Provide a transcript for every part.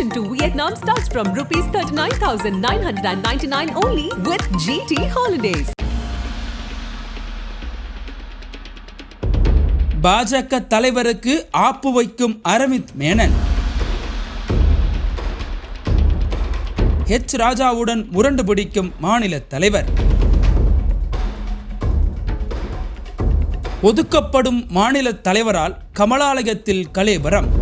Vacation to Vietnam starts from rupees 39,999 only with GT Holidays. பாஜக தலைவருக்கு ஆப்பு வைக்கும் Aravind Menon. H ராஜாவுடன் முரண்டு பிடிக்கும் மாநில தலைவர். ஒதுக்கப்படும் மாநில தலைவரால் கமலாலயத்தில் கலேபரம்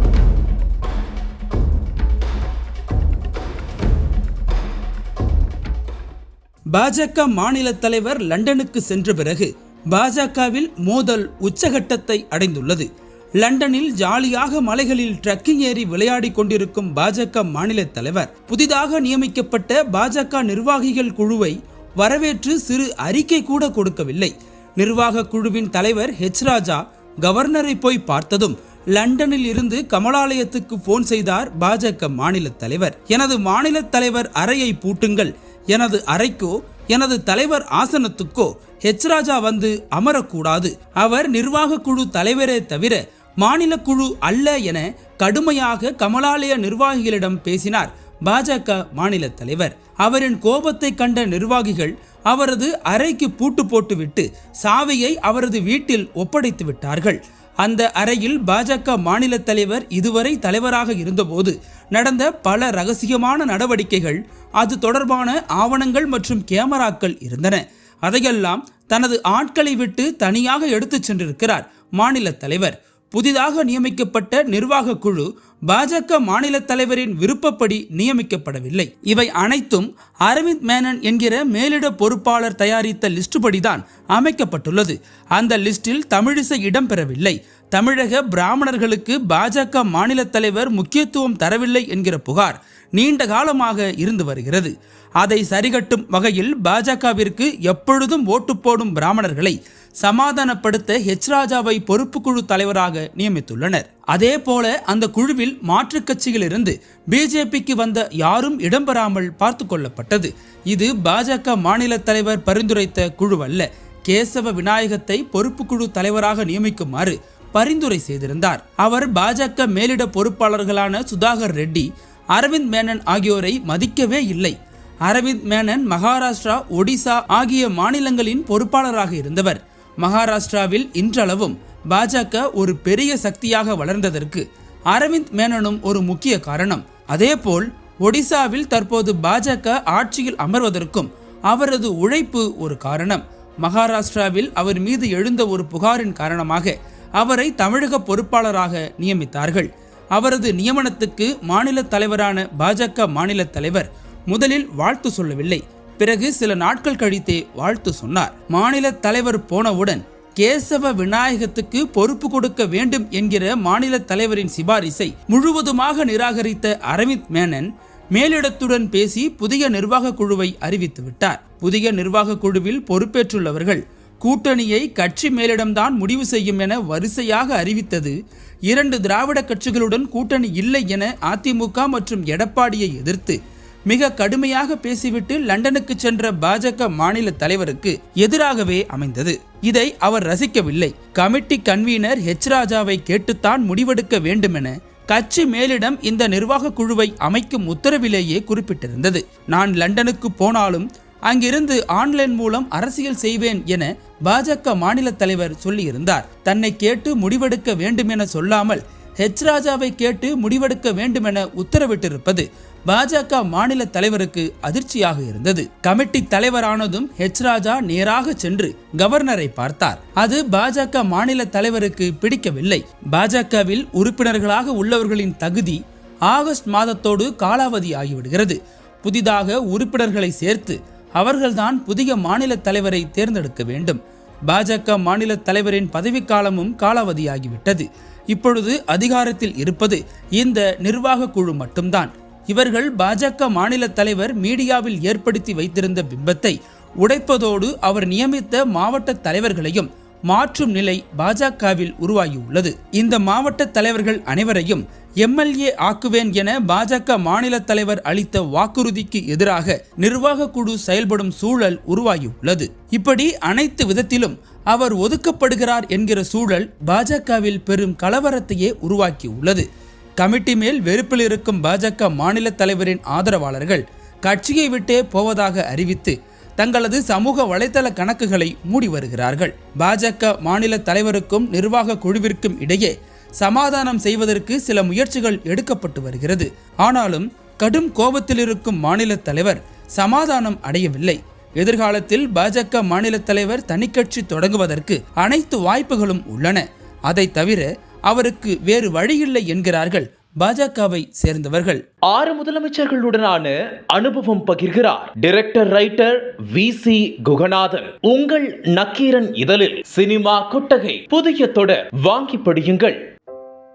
பாஜக மாநில தலைவர் லண்டனுக்கு சென்ற பிறகு பாஜகவில் மோதல் உச்சகட்டத்தை அடைந்துள்ளது. லண்டனில் ஜாலியாக மலைகளில் ட்ரக்கிங் ஏறி விளையாடி கொண்டிருக்கும் பாஜக மாநில தலைவர் புதிதாக நியமிக்கப்பட்ட பாஜக நிர்வாகிகள் குழுவை வரவேற்று சிறு அறிக்கை கூட கொடுக்கவில்லை. நிர்வாக குழுவின் தலைவர் ஹெச் ராஜா கவர்னரை போய் பார்த்ததும் லண்டனில் இருந்து கமலாலயத்துக்கு போன் செய்தார் பாஜக மாநில தலைவர். எனது மாநில தலைவர் அறையை பூட்டுங்கள் எனது அறைக்கோ எனது தலைவர் ஆசனத்துக்கோ ஹெச் ராஜா வந்து அமரக்கூடாது. அவர் நிர்வாக குழு தலைவரே தவிர மாநில குழு அல்ல என கடுமையாக கமலாலய நிர்வாகிகளிடம் பேசினார் பாஜக மாநில தலைவர். அவரின் கோபத்தை கண்ட நிர்வாகிகள் அவரது அறைக்கு பூட்டு போட்டுவிட்டு சாவியை அவரது வீட்டில் ஒப்படைத்து விட்டார்கள். அந்த அறையில் பாஜக மாநில தலைவர் இதுவரை தலைவராக இருந்தபோது நடந்த பல ரகசியமான நடவடிக்கைகள் அது தொடர்பான ஆவணங்கள் மற்றும் கேமராக்கள் இருந்தன. அதையெல்லாம் தனது ஆட்களை விட்டு தனியாக எடுத்துச் சென்றிருக்கிறார் மாநில தலைவர். புதிதாக நியமிக்கப்பட்ட நிர்வாக குழு பாஜக மாநில தலைவரின் விருப்பப்படி நியமிக்கப்படவில்லை. இவை அனைத்தும் அரவிந்த் மேனன் என்கிற மேலிட பொறுப்பாளர் தயாரித்த லிஸ்ட் படிதான் அமைக்கப்பட்டுள்ளது. அந்த லிஸ்டில் தமிழிசை இடம்பெறவில்லை. தமிழக பிராமணர்களுக்கு பாஜக மாநில தலைவர் முக்கியத்துவம் தரவில்லை என்கிற புகார் நீண்ட காலமாக இருந்து வருகிறது. அதை சரிகட்டும் வகையில் பாஜகவிற்கு எப்பொழுதும் ஓட்டு போடும் பிராமணர்களை சமாதானப்படுத்த ஹெச் ராஜாவை பொறுப்பு குழு தலைவராக நியமித்துள்ளனர். அதே போல அந்த குழுவில் மாற்றுக் கட்சியிலிருந்து பிஜேபிக்கு வந்த யாரும் இடம்பெறாமல் பார்த்து கொள்ளப்பட்டது. இது பாஜக மாநில தலைவர் பரிந்துரைத்த குழுவல்ல. கேசவ விநாயகத்தை பொறுப்பு குழு தலைவராக நியமிக்குமாறு பரிந்துரை செய்திருந்தார். அவர் பாஜக மேலிட பொறுப்பாளர்களான சுதாகர் ரெட்டி அரவிந்த் மேனன் ஆகியோரை மதிக்கவே இல்லை. அரவிந்த் மேனன் மகாராஷ்டிரா ஒடிசா ஆகிய மாநிலங்களின் பொறுப்பாளராக இருந்தவர். மகாராஷ்டிராவில் இன்றளவும் பாஜக ஒரு பெரிய சக்தியாக வளர்ந்ததற்கு அரவிந்த் மேனனும் ஒரு முக்கிய காரணம். அதேபோல் ஒடிசாவில் தற்போது பாஜக ஆட்சியில் அமர்வதற்கும் அவரது உழைப்பு ஒரு காரணம். மகாராஷ்டிராவில் அவர் மீது எழுந்த ஒரு புகாரின் காரணமாக அவரை தமிழக பொறுப்பாளராக நியமித்தார்கள். அவரது நியமனத்துக்கு மாநில தலைவரான பாஜக மாநில தலைவர் முதலில் வாழ்த்து சொல்லவில்லை. பிறகு சில நாட்கள் கழித்தே வாழ்த்து சொன்னார். மாநில தலைவர் போனவுடன் கேசவ விநாயகத்துக்கு பொறுப்பு கொடுக்க வேண்டும் என்கிற மாநில தலைவரின் சிபாரிசை முழுவதுமாக நிராகரித்த அரவிந்த் மேனன் மேலிடத்துடன் பேசி புதிய நிர்வாக குழுவை அறிவித்து விட்டார். புதிய நிர்வாக குழுவில் பொறுப்பேற்றுள்ளவர்கள் கூட்டணியை கட்சி மேலிடம்தான் முடிவு செய்யும் என வரிசையாக அறிவித்தது. இரண்டு திராவிட கட்சிகளுடன் கூட்டணி இல்லை என அதிமுக மற்றும் எடப்பாடியை எதிர்த்து மிக கடுமையாக பேசிவிட்டு லண்டனுக்கு சென்ற பாஜக மாநில தலைவருக்கு எதிராகவே அமைந்தது. இதை அவர் ரசிக்கவில்லை. கமிட்டி கன்வீனர் ஹெச் ராஜாவை கேட்டுத்தான் முடிவெடுக்க வேண்டுமென கட்சி மேலிடம் இந்த நிர்வாக குழுவை அமைக்கும் உத்தரவிலேயே குறிப்பிட்டிருந்தது. நான் லண்டனுக்கு போனாலும் அங்கிருந்து ஆன்லைன் மூலம் அரசியல் செய்வேன் என பாஜக மாநில தலைவர் சொல்லியிருந்தார். தன்னை கேட்டு முடிவெடுக்க வேண்டும் என சொல்லாமல் ஹெச் ராஜாவை கேட்டு முடிவெடுக்க வேண்டுமென உத்தரவிட்டிருப்பது பாஜக மாநில தலைவருக்கு அதிர்ச்சியாக இருந்தது. கமிட்டி தலைவரானதும் ஹெச் ராஜா நேராக சென்று கவர்னரை பார்த்தார். அது பாஜக மாநில தலைவருக்கு பிடிக்கவில்லை. பாஜகவில் உறுப்பினர்களாக உள்ளவர்களின் தகுதி ஆகஸ்ட் மாதத்தோடு காலாவதி ஆகிவிடுகிறது. புதிதாக உறுப்பினர்களை சேர்த்து அவர்கள்தான் புதிய மாநில தலைவரை தேர்ந்தெடுக்க வேண்டும். பாஜக மாநில தலைவரின் பதவிக்காலமும் காலாவதியாகிவிட்டது. இப்பொழுது அதிகாரத்தில் இருப்பது இந்த நிர்வாக குழு மட்டும்தான். இவர்கள் பாஜக மாநில தலைவர் மீடியாவில் ஏற்படுத்தி வைத்திருந்த பிம்பத்தை உடைப்பதோடு அவர் நியமித்த மாவட்ட தலைவர்களையும் மாற்றும் நிலை பாஜகவில் உருவாகியுள்ளது. இந்த மாவட்ட தலைவர்கள் அனைவரையும் எம்எல்ஏ ஆக்குவேன் என பாஜக மாநில தலைவர் அளித்த வாக்குறுதிக்கு எதிராக நிர்வாக குழு செயல்படும் சூழல் உருவாகியுள்ளது. இப்படி அனைத்து விதத்திலும் அவர் ஒதுக்கப்படுகிறார் என்கிற சூழல் பாஜகவில் பெரும் கலவரத்தையே உருவாக்கியுள்ளது. கமிட்டி மேல் வெறுப்பில் இருக்கும் பாஜக மாநில தலைவரின் ஆதரவாளர்கள் கட்சியை விட்டே போவதாக அறிவித்து தங்களது சமூக வலைதள கணக்குகளை மூடி வருகிறார்கள். பாஜக மாநில தலைவருக்கும் நிர்வாக குழுவிற்கும் இடையே சமாதானம் செய்வதற்கு சில முயற்சிகள் எடுக்கப்பட்டு வருகிறது. ஆனாலும் கடும் கோபத்தில் இருக்கும் மாநில தலைவர் சமாதானம் அடையவில்லை. எதிர்காலத்தில் பாஜக மாநில தலைவர் தனிக்கட்சி தொடங்குவதற்கு அனைத்து வாய்ப்புகளும் உள்ளன. அதை தவிர அவருக்கு வேறு வழியில்லை என்கிறார்கள் பாஜகவை சேர்ந்தவர்கள். ஆறு முதலமைச்சர்களுடனான அனுபவம் பகிர்கிறார். Director writer V C Guganathan. உங்கள் நக்கீரன் இதழில் சினிமா கொட்டகை புதிய தொடர் வாங்கி படியுங்கள்.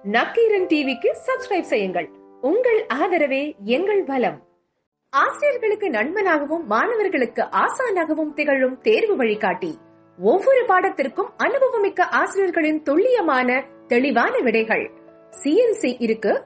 நக்கீரன் டிவிக்கு சப்ஸ்கிரைப் செய்யுங்கள். உங்கள் ஆதரவே எங்கள் பலம் ஆசிரியர்களுக்கு நண்பனாகவும் மாணவர்களுக்கு ஆசானாகவும் திகழும் தேர்வு வழிகாட்டி. ஒவ்வொரு பாடத்திற்கும் அனுபவமிக்க ஆசிரியர்களின் துல்லியமான தெளிவான விடைகள். சிஎன்சி இருக்கு